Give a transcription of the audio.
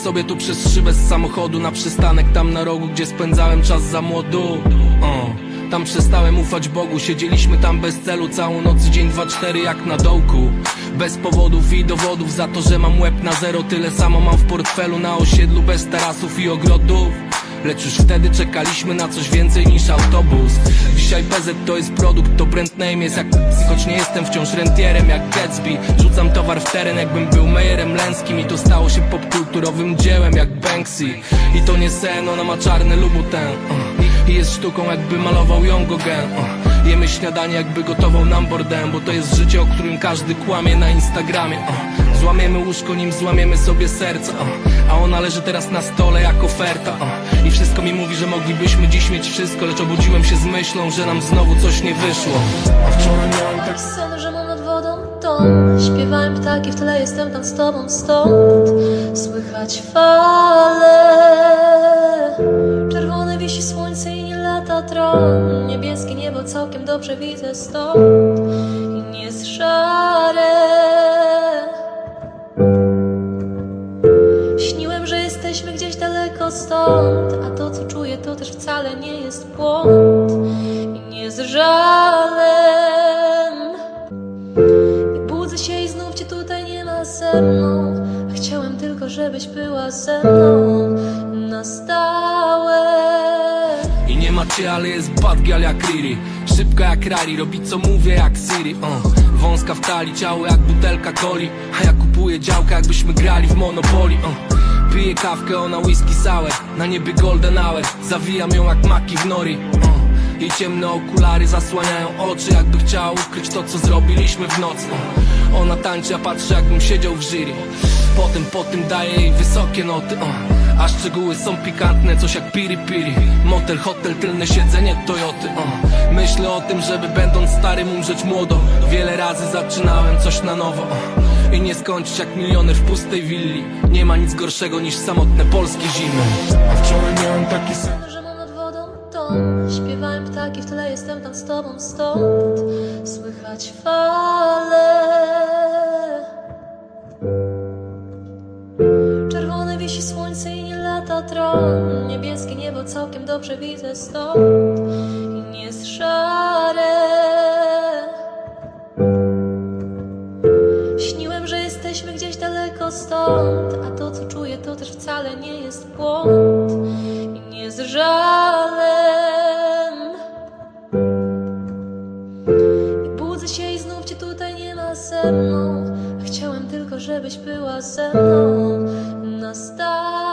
sobie tu przez szybę z samochodu Na przystanek tam na rogu, gdzie spędzałem czas za młodu. Tam przestałem ufać Bogu Siedzieliśmy tam bez celu całą noc Dzień dwa, cztery jak na dołku. Bez powodów i dowodów Za to, że mam łeb na zero Tyle samo mam w portfelu na osiedlu Bez tarasów i ogrodów Lecz już wtedy czekaliśmy na coś więcej niż autobus Dzisiaj PZ to jest produkt, to brand name jest jak Choć nie jestem wciąż rentierem jak Gatsby Rzucam towar w teren jakbym był Mejerem Lęskim I to stało się popkulturowym dziełem jak Banksy I to nie sen, ona ma czarny lubutę uh. I jest sztuką jakby malował ją Gauguin uh. Jemy śniadanie jakby gotował nam bordem Bo to jest życie, o którym każdy kłamie na Instagramie uh. Złamiemy łóżko, nim złamiemy sobie serce uh. A ona leży teraz na stole jak oferta. I wszystko mi mówi, że moglibyśmy dziś mieć wszystko Lecz obudziłem się z myślą, że nam znowu coś nie wyszło. A wczoraj miałem tak Sen, że mam nad wodą dom Śpiewałem ptaki, w tle jestem tam z tobą stąd. Słychać fale. Czerwone wisi słońce i nie lata tron. Niebieskie niebo całkiem dobrze widzę stąd. I nie jest szare stąd A to co czuję to też wcale nie jest błąd I nie z żalem i budzę się i znów cię tutaj nie ma ze mną Chciałem tylko, żebyś była ze mną Na stałe I nie ma cię, ale jest bad girl jak Riri Szybka jak Rari, robi co mówię jak Siri uh. Wąska w talii, ciało jak butelka coli A ja kupuję działkę jakbyśmy grali w Monopoly uh. Piję kawkę, ona whisky sour Na niebie golden hour Zawijam ją jak maki w nori uh. Jej ciemne okulary zasłaniają oczy Jakby chciała ukryć to co zrobiliśmy w nocy. Ona tańczy, a patrzę jakbym siedział w jury Potem po tym daję jej wysokie noty uh. A szczegóły są pikantne, coś jak piri piri Motel, hotel, tylne siedzenie Toyoty uh. Myślę o tym, żeby będąc starym umrzeć młodo Wiele razy zaczynałem coś na nowo. I nie skończyć jak milioner w pustej willi. Nie ma nic gorszego niż samotne polskie zimy. A wczoraj miałem taki sen. Że mam nad wodą dom Śpiewałem ptaki, w tle jestem tam z tobą stąd. Słychać fale. Czerwone wisi słońce i nie lata tron. Niebieskie niebo całkiem dobrze widzę stąd. I nie jest szare stąd A to co czuję to też wcale nie jest błąd I nie z żalem. I budzę się i znów cię tutaj nie ma ze mną Chciałem tylko, żebyś była ze mną Na stałe